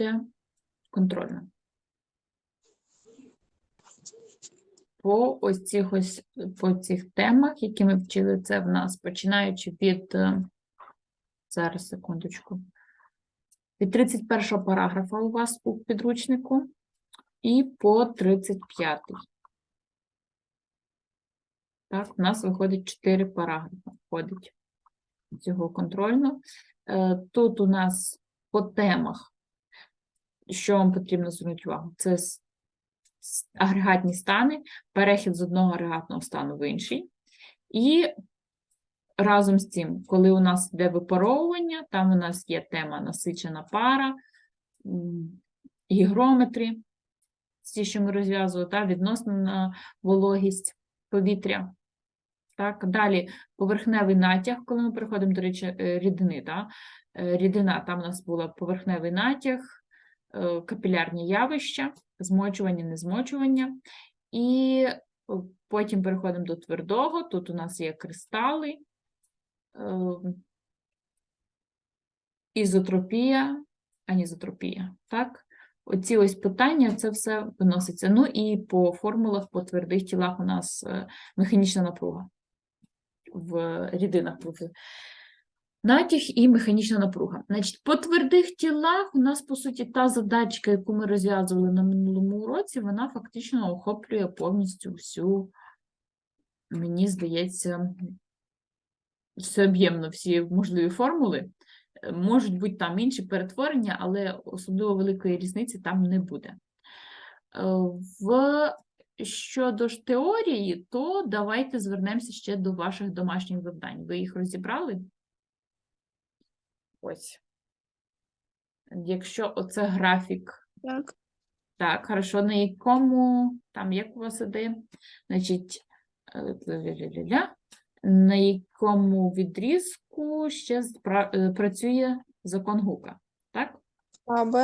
буде контрольна. По ось цих ось по цих темах, які ми вчили, це в нас починаючи від е, зараз секундочку. Від 31 параграфа у вас у підручнику і по 35. Так, у нас виходить 4 параграфи. Входить цього контрольно. Е, Тут у нас по темах, що вам потрібно звернути увагу, це агрегатні стани, перехід з одного агрегатного стану в інший. І разом з цим, коли у нас йде випаровування, там у нас є тема насичена пара, гігрометри, ті, що ми розв'язували, та, відносно на вологість повітря. Так, далі поверхневий натяг, коли ми переходимо до речі, е, рідини. Та? Е, Рідина, там у нас був поверхневий натяг, капілярні явища, змочування, незмочування. І е, потім переходимо до твердого. Тут у нас є кристали, е, ізотропія, анізотропія. Так? Оці ось питання, це все виноситься. Ну і по формулах, по твердих тілах у нас е, механічна напруга в рідинах натяг і механічна напруга. Значить, по твердих тілах у нас, по суті, та задачка, яку ми розв'язували на минулому уроці, вона фактично охоплює повністю всю, мені здається, всеоб'ємно всі можливі формули. Е, Можуть бути там інші перетворення, але особливо великої різниці там не буде. Е, В щодо ж теорії, то давайте звернемося ще до ваших домашніх завдань. Ви їх розібрали? Ось. Якщо оце графік Так. так, хорошо. На якому, там як у вас іде? Значить, е, на якому відрізку ще е, працює закон Гука? Так? АБ.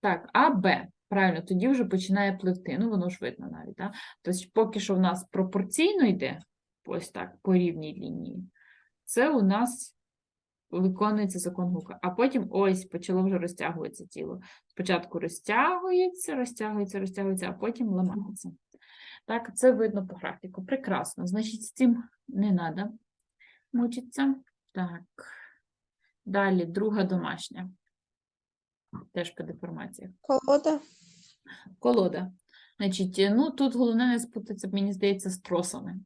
Так, А, Б. Правильно, тоді вже починає пливти. Ну, воно ж видно навіть. Так? Тобто, поки що в нас пропорційно йде, ось так, по рівній лінії, це у нас виконується закон Гука. А потім ось почало вже розтягуватися тіло. Спочатку розтягується, розтягується, розтягується, а потім ламається. Так, це видно по графіку. Прекрасно. Значить, з цим не треба мучитися. Так. Далі, друга домашня. Теж по деформаціях. Колода. Колода. Значить, ну тут головне не спутатися, мені здається, з тросами.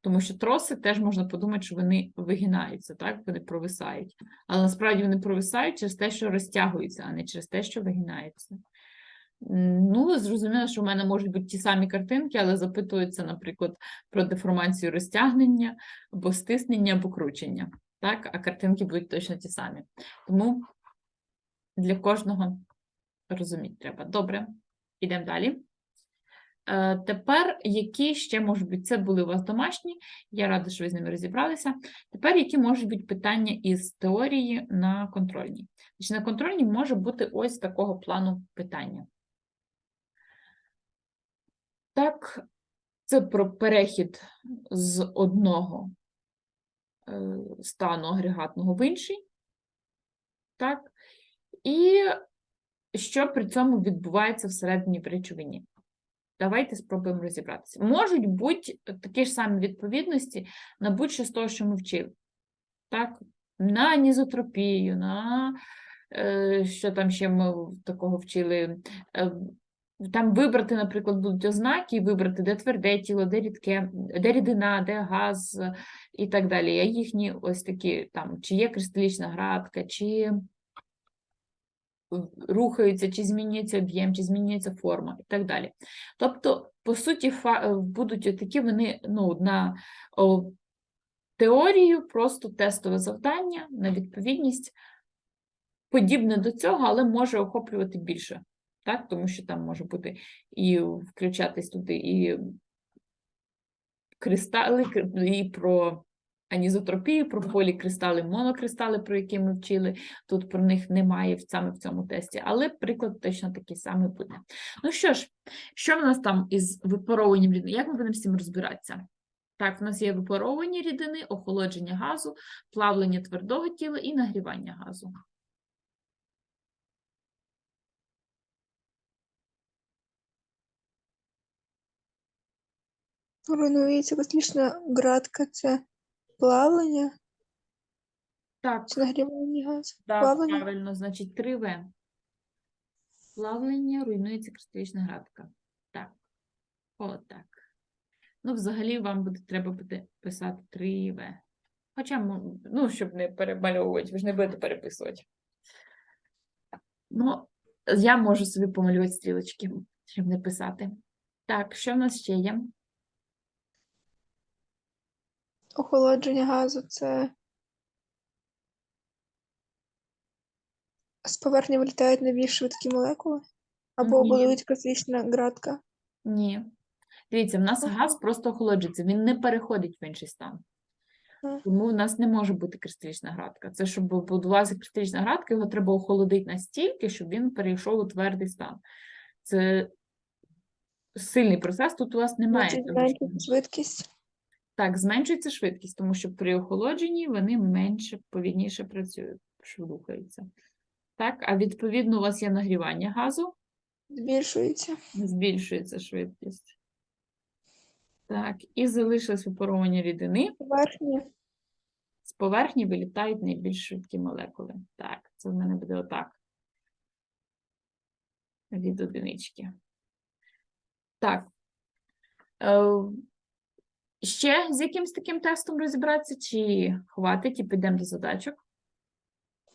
Тому що троси теж можна подумати, що вони вигинаються, так? Вони провисають. Але насправді вони провисають через те, що розтягуються, а не через те, що вигинаються. Ну, зрозуміло, що в мене можуть бути ті самі картинки, але запитуються, наприклад, про деформацію розтягнення, або стиснення, або кручення. Так? А картинки будуть точно ті самі. Тому для кожного розуміти треба. Добре, йдемо далі. Е, Тепер, які ще можуть бути, це були у вас домашні, я рада, що ви з ними розібралися. Тепер, які можуть бути питання із теорії на контрольній? Значить, на контрольній може бути ось такого плану питання. Так, це про перехід з одного е, стану агрегатного в інший. Так, і що при цьому відбувається всередині в речовині. Давайте спробуємо розібратися. Можуть бути такі ж самі відповідності на будь-що з того, що ми вчили. Так? На анізотропію, на е, що там ще ми такого вчили. Е, там вибрати, наприклад, будуть ознаки, вибрати, де тверде тіло, де рідке, де рідина, де газ е, і так далі. А їхні ось такі там, чи є кристалічна градка, чи рухаються, чи змінюється об'єм, чи змінюється форма і так далі. Тобто, по суті, е, будуть такі вони ну, на теорію, просто тестове завдання на відповідність, подібне до цього, але може охоплювати більше. Так? Тому що там може бути і включатись туди і кристали, і про анізотропії, про полікристали, монокристали, про які ми вчили. Тут про них немає саме в цьому тесті, але приклад точно такий самий буде. Ну що ж, що в нас там із випаровуванням рідини? Як ми будемо з цим розбиратися? Так, в нас є випаровування рідини, охолодження газу, плавлення твердого тіла і нагрівання газу. Руйнується космічна градка, це плавлення Так, чи нагрівання газу? так, плавлення? правильно, значить 3В. Плавлення, руйнується кристалічна градка. Так. Отак. Ну, взагалі, вам буде треба буде писати 3В. Хоча, м, ну, щоб не перемальовувати, ви ж не будете переписувати. Ну, я можу собі помалювати стрілочки, щоб не писати. Так, що в нас ще є? Охолодження газу це з поверхні вилітають найбільш швидкі молекули? Або Ні. будують космічна градка? Ні. Дивіться, в нас газ просто охолоджується, він не переходить в інший стан. Тому в нас не може бути кристалічна градка. Це щоб будувалася кристалічна градка, його треба охолодити настільки, щоб він перейшов у твердий стан. Це сильний процес, тут у вас немає. Значить, того, що- швидкість. Так, зменшується швидкість, тому що при охолодженні вони менше, повільніше працюють, рухаються. Так, а відповідно у вас є нагрівання газу, Збільшується. збільшується швидкість. Так, і залишилось випаровування рідини. Поверхні З поверхні вилітають найбільш швидкі молекули. Так, це в мене буде отак. Від одинички. Так. Ще з якимсь таким тестом розібратися, чи хватить і підемо до задачок?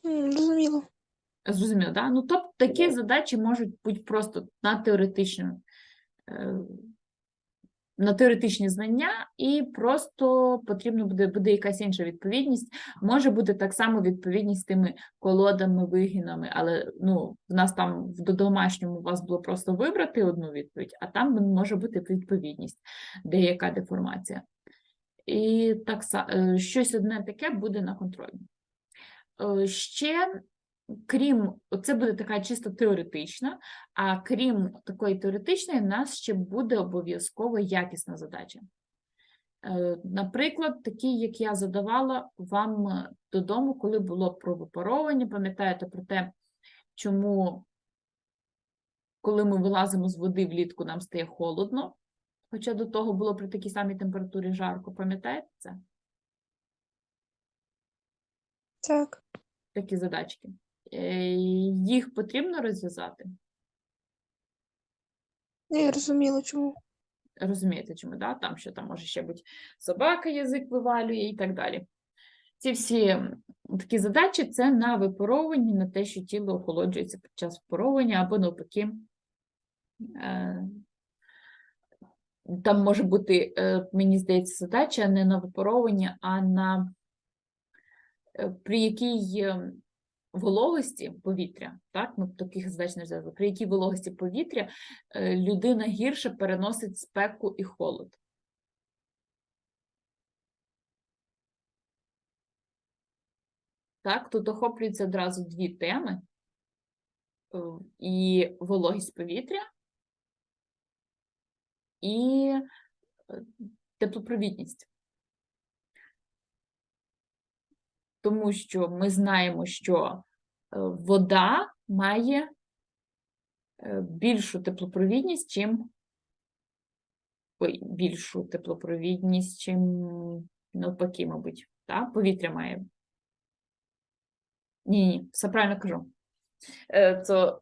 Зрозуміло. Зрозуміло, так? Ну, тобто такі задачі можуть бути просто на теоретичну, е, на теоретичні знання, і просто потрібно буде, буде якась інша відповідність. Може бути так само відповідність з тими колодами, вигинами, але ну, в нас там в до- домашньому у вас було просто вибрати одну відповідь, а там може бути відповідність, деяка деформація. І так е, щось одне таке буде на контролі. Е, Ще крім, це буде така чисто теоретична, а крім такої теоретичної, в нас ще буде обов'язково якісна задача. Е, Наприклад, такі, як я задавала вам додому, коли було про випаровування, пам'ятаєте про те, чому, коли ми вилазимо з води влітку, нам стає холодно, хоча до того було при такій самій температурі жарко, пам'ятаєте це? Так. Такі задачки. Е, Їх потрібно розв'язати. Я розуміла, чому. Розумієте, чому, да? Там що там може ще бути собака язик вивалює і так далі. Ці всі такі задачі це на випаровування, на те, що тіло охолоджується під час випаровування, або навпаки. е, Там може бути, е, мені здається, задача не на випаровування, а на при якій вологості повітря, так, ми таких задач не при якій вологості повітря е, людина гірше переносить спеку і холод. Так, тут охоплюються одразу дві теми: е, і вологість повітря, і е, теплопровідність. Тому що ми знаємо, що вода має е, більшу теплопровідність, чим ой, більшу теплопровідність, чим навпаки, мабуть. Так? Повітря має. Ні, ні, все правильно кажу. Е, Це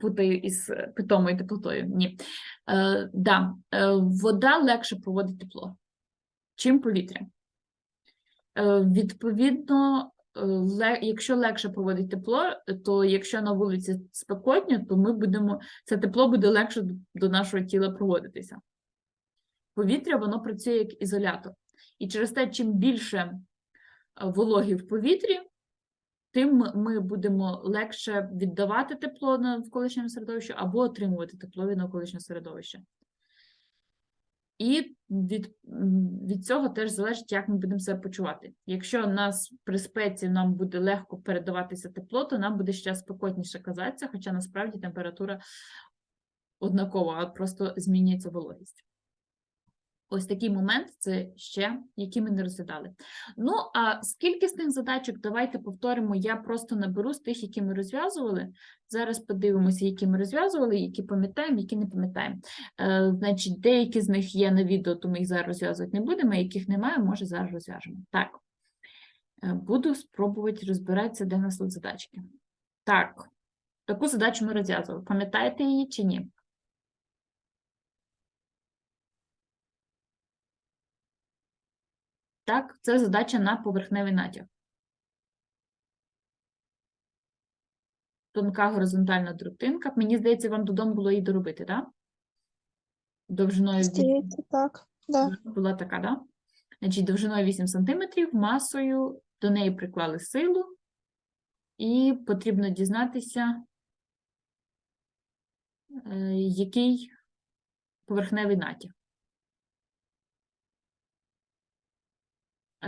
путаю із е, питомою теплотою. Ні. Е, да, е, вода легше проводить тепло, чим повітря. Е, Відповідно, е, якщо легше проводить тепло, то якщо на вулиці спекотно, то ми будемо, це тепло буде легше до- нашого тіла проводитися. Повітря воно працює як ізолятор. І через те, чим більше е, вологі в повітрі, тим ми будемо легше віддавати тепло на навколишньому середовищу або отримувати тепло від навколишнього середовища. І від, від цього теж залежить, як ми будемо себе почувати. Якщо нас при спеці нам буде легко передаватися тепло, то нам буде ще спекотніше казатися, хоча насправді температура однакова, а просто змінюється вологість. Ось такий момент це ще, який ми не розглядали. Ну, а з кількісних задачок давайте повторимо. Я просто наберу з тих, які ми розв'язували. Зараз подивимося, які ми розв'язували, які пам'ятаємо, які не пам'ятаємо. Е, значить, деякі з них є на відео, то ми їх зараз розв'язувати не будемо, а яких немає, може зараз розв'яжемо. Так. Е, Буду спробувати розбиратися, де нас тут задачки. Так, таку задачу ми розв'язували. Пам'ятаєте її чи ні? Так, це задача на поверхневий натяг. Тонка горизонтальна дротинка. Мені здається, вам додому було її доробити, так? Довжиною Здається, так. Да. була така, да? Значить, довжиною 8 см, масою до неї приклали силу, і потрібно дізнатися, е, який поверхневий натяг.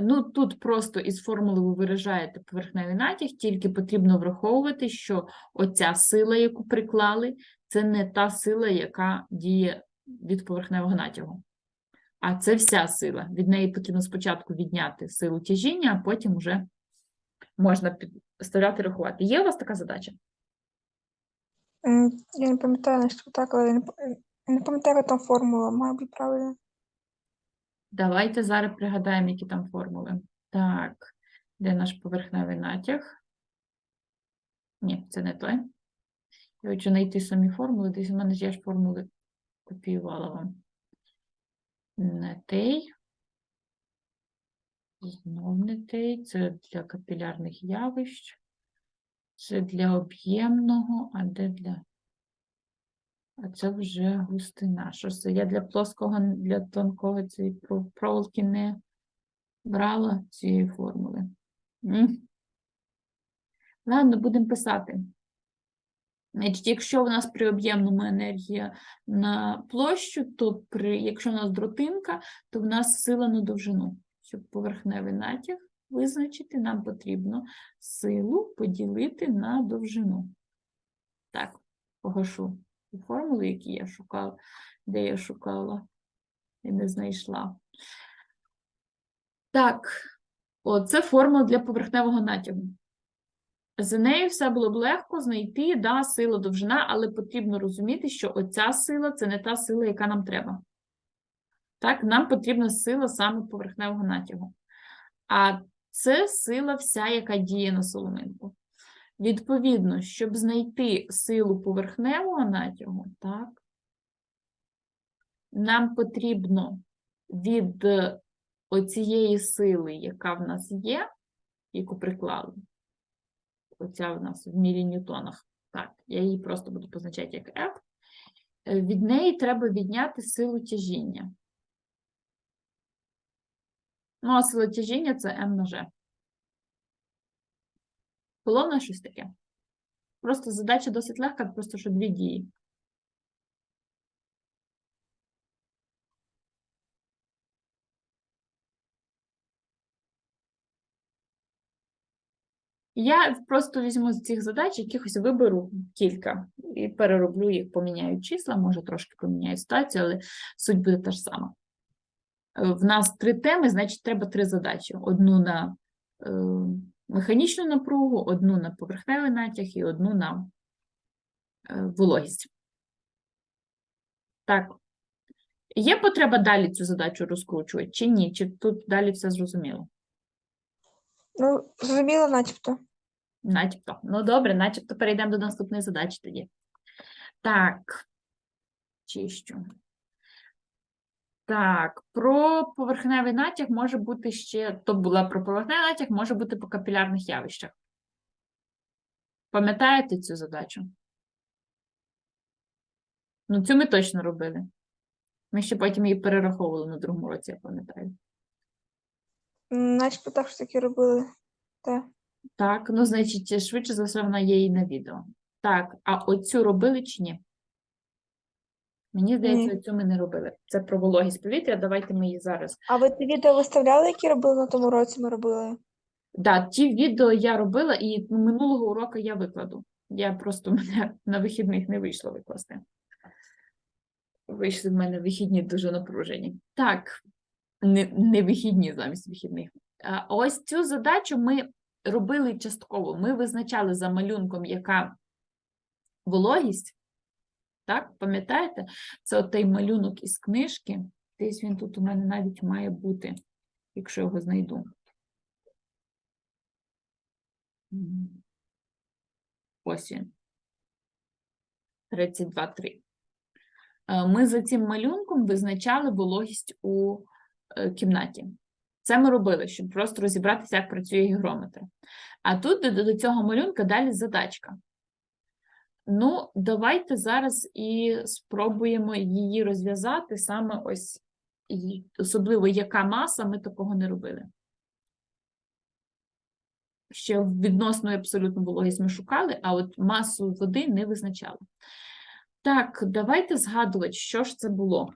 Ну, тут просто із формули ви виражаєте поверхневий натяг, тільки потрібно враховувати, що оця сила, яку приклали, це не та сила, яка діє від поверхневого натягу. А це вся сила. Від неї потрібно спочатку відняти силу тяжіння, а потім вже можна підставляти рахувати. Є у вас така задача? Я не пам'ятаю, що так, але я не, пам'ятаю, яка там формула, має бути правильно. Давайте зараз пригадаємо, які там формули. Так, де наш поверхневий натяг? Ні, це не той. Я хочу знайти самі формули. Десь у мене я ж формули копіювала вам. Не той. Знов не той. Це для капілярних явищ. Це для об'ємного, а де для. А це вже густина. Що це? Я для плоского, для тонкого цієї проволоки не брала цієї формули. Ладно, будемо писати. Значить, якщо у нас при об'ємному енергія на площу, то при, якщо у нас дротинка, то в нас сила на довжину. Щоб поверхневий натяг визначити, нам потрібно силу поділити на довжину. Так, погашу формули, які я шукала, де я шукала і не знайшла. Так, о, це формула для поверхневого натягу. За нею все було б легко знайти, да, сила, довжина, але потрібно розуміти, що оця сила це не та сила, яка нам треба. Так, нам потрібна сила саме поверхневого натягу. А це сила вся, яка діє на соломинку. Відповідно, щоб знайти силу поверхневого натягу, так, нам потрібно від е, оцієї сили, яка в нас є, яку приклали, оця в нас в міліньютонах, так, я її просто буду позначати як F, е, від неї треба відняти силу тяжіння. Ну, а сила тяжіння це М на G. В щось таке? Просто задача досить легка, просто що дві дії. Я просто візьму з цих задач, якихось виберу кілька і перероблю їх, поміняю числа, може трошки поміняю ситуацію, але суть буде та ж сама. Е, В нас три теми, значить, треба три задачі: одну на е, механічну напругу, одну на поверхневий натяг і одну на е, вологість. Так. Є потреба далі цю задачу розкручувати, чи ні? Чи тут далі все зрозуміло? Ну, зрозуміло, начебто. Начебто. Ну, добре, начебто перейдемо до наступної задачі тоді. Так. Чищу. Так, про поверхневий натяг може бути ще, то була про поверхневий натяг, може бути по капілярних явищах. Пам'ятаєте цю задачу? Ну, цю ми точно робили. Ми ще потім її перераховували на другому році, я пам'ятаю. Начебто так що таки робили. Так. Так, ну, значить, швидше за все, вона є і на відео. Так, а оцю робили чи ні? Мені здається, цю ми не робили. Це про вологість повітря. Давайте ми її зараз. А ви ті відео виставляли, які робили на тому році, ми робили? Да, ті відео я робила, і минулого уроку я викладу. Я просто мене на вихідних не вийшло викласти. Вийшли в мене вихідні дуже напружені. Так, не, не вихідні замість вихідних. А ось цю задачу ми робили частково. Ми визначали за малюнком, яка вологість. Так, пам'ятаєте? Це отей малюнок із книжки. Десь він тут у мене навіть має бути, якщо його знайду. Ось він. 32.3. Е, Ми за цим малюнком визначали вологість у е, кімнаті. Це ми робили, щоб просто розібратися, як працює гігрометр. А тут до, до цього малюнка далі задачка. Ну, давайте зараз і спробуємо її розв'язати саме ось, особливо яка маса, ми такого не робили. Ще відносно і абсолютну вологість ми шукали, а от масу води не визначали. Так, давайте згадувати, що ж це було.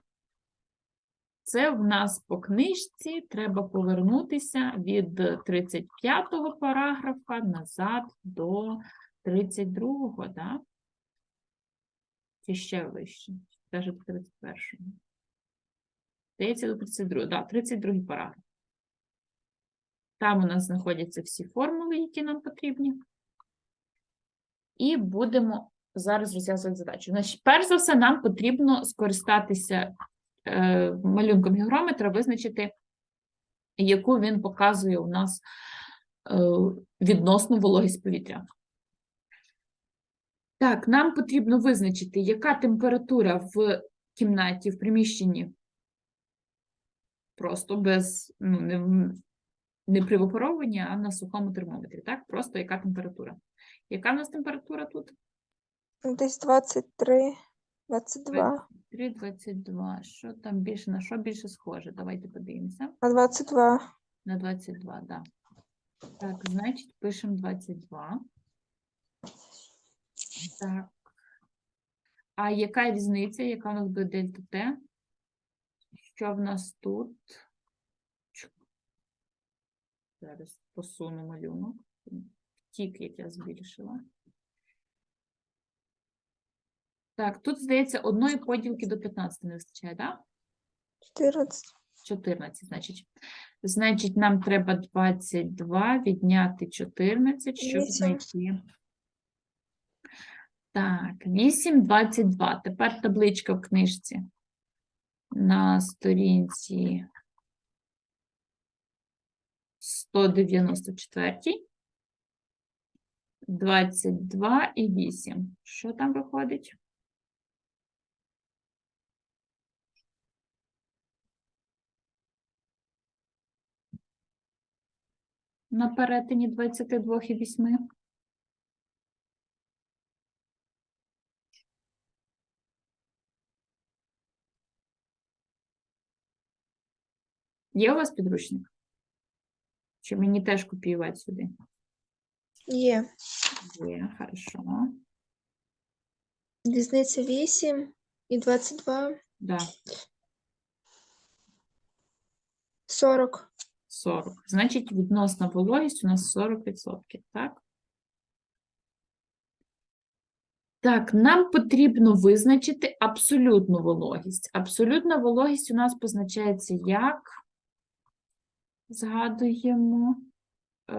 Це в нас по книжці треба повернутися від 35-го параграфа назад до 32-го, да? Чи ще вище? Теж до 31-го. Здається, до 32-го, да, 32-й параграф. Там у нас знаходяться всі формули, які нам потрібні. І будемо зараз розв'язувати задачу. Значить, перш за все, нам потрібно скористатися е, малюнком гігрометра, визначити, яку він показує у нас е, відносну вологість повітря. Так, нам потрібно визначити, яка температура в кімнаті, в приміщенні, просто без, ну, не, не при випаровуванні, а на сухому термометрі. Так, просто яка температура. Яка в нас температура тут? Десь 23, 22. 3,22. Що там більше, на що більше схоже? Давайте подивимося. А 22. На 22, да. Так, значить, пишемо 22. Так. А яка різниця? Яка у нас буде дельта Т? Що в нас тут? Зараз посуну малюнок. Тік, як я збільшила. Так, тут, здається, одної поділки до 15 не вистачає, так? 14. 14, значить. Значить, нам треба 22 відняти 14, щоб знайти. Так, 8, 22. Тепер табличка в книжці. На сторінці 194. 22 і 8. Що там виходить? на перетині 22 і 8. Є у вас підручник? Чи мені теж копіювати сюди? Є. Є, хорошо. Різниця 8 і 22. Да, 40. 40. Значить, відносна вологість у нас 40%, так? Так, нам потрібно визначити абсолютну вологість. Абсолютна вологість у нас позначається як? Згадуємо. Е,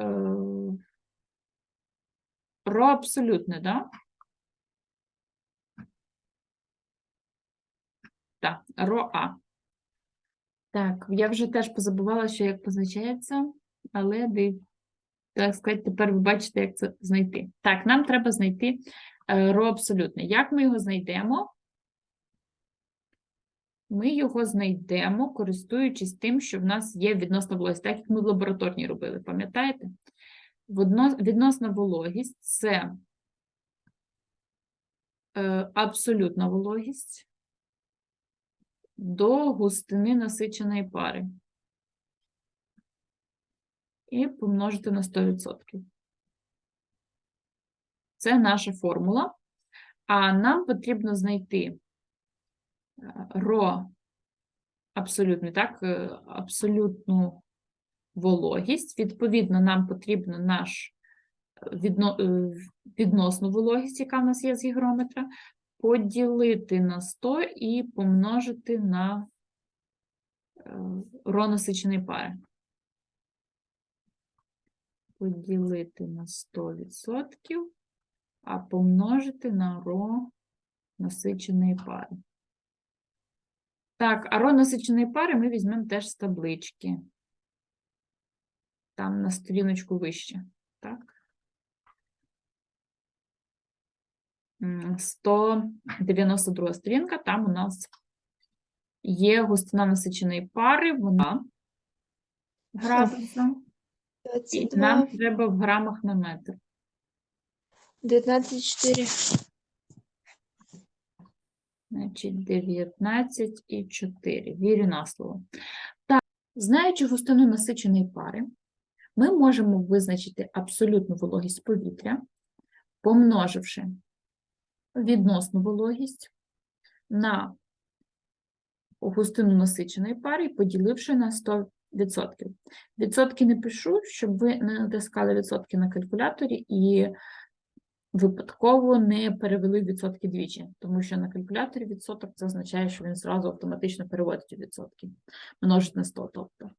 ро абсолютне, да? Так, ро А. Так, я вже теж позабувала, що як позначається, але так сказати, тепер ви бачите, як це знайти. Так, нам треба знайти е, ро абсолютне. Як ми його знайдемо? Ми його знайдемо, користуючись тим, що в нас є відносна вологість, так як ми в лабораторній робили, пам'ятаєте? Відносна вологість це е, абсолютна вологість до густини насиченої пари. І помножити на 100%. Це наша формула. А нам потрібно знайти ро абсолютну, так, е, абсолютну вологість. Відповідно, нам потрібно наш е, відно, е, відносну вологість, яка в нас є з гігрометра, поділити на 100 і помножити на е, ро насиченої пари. Поділити на 100%, а помножити на ро насиченої пари. Так, а ро насиченої пари ми візьмемо теж з таблички. Там на сторіночку вище. Так? 192 сторінка, там у нас є густина насиченої пари, вона градуса, і 22, нам треба в грамах на метр. 19,4. Значить, 19 і 4. Вірю на слово. Так, знаючи густину насиченої пари, ми можемо визначити абсолютну вологість повітря, помноживши відносну вологість на густину насиченої пари і поділивши на 100%. Відсотки не пишу, щоб ви не натискали відсотки на калькуляторі і випадково не перевели відсотки двічі, тому що на калькуляторі відсоток це означає, що він зразу автоматично переводить у відсотки, множить на 100, тобто.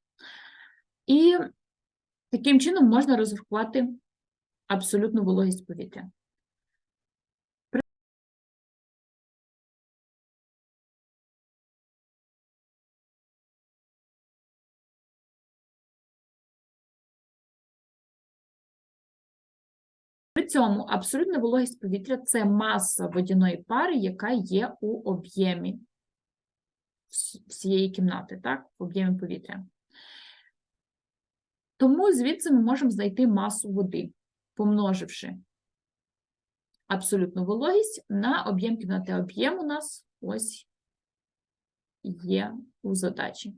І таким чином можна розрахувати абсолютну вологість повітря. Цьому абсолютна вологість повітря це маса водяної пари, яка є у об'ємі всієї кімнати, так, в об'ємі повітря. Тому звідси ми можемо знайти масу води, помноживши абсолютну вологість на об'єм кімнати. Об'єм у нас ось є у задачі.